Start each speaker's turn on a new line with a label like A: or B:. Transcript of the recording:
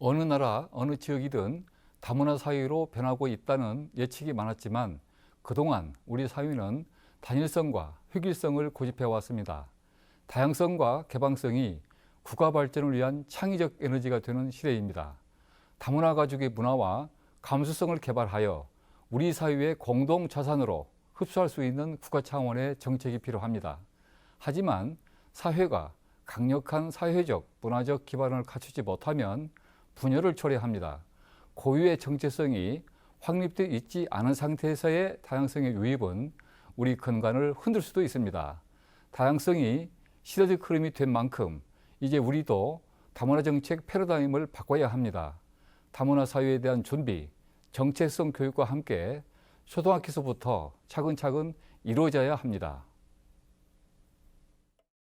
A: 어느 나라, 어느 지역이든 다문화 사회로 변하고 있다는 예측이 많았지만 그동안 우리 사회는 단일성과 획일성을 고집해 왔습니다. 다양성과 개방성이 국가 발전을 위한 창의적 에너지가 되는 시대입니다. 다문화 가족의 문화와 감수성을 개발하여 우리 사회의 공동 자산으로 흡수할 수 있는 국가 차원의 정책이 필요합니다. 하지만 사회가 강력한 사회적, 문화적 기반을 갖추지 못하면 분열을 초래합니다. 고유의 정체성이 확립되어 있지 않은 상태에서의 다양성의 유입은 우리 근간을 흔들 수도 있습니다. 다양성이 시대적 흐름이 된 만큼 이제 우리도 다문화 정책 패러다임을 바꿔야 합니다. 다문화 사회에 대한 준비, 정체성 교육과 함께 초등학교에서부터 차근차근 이루어져야 합니다.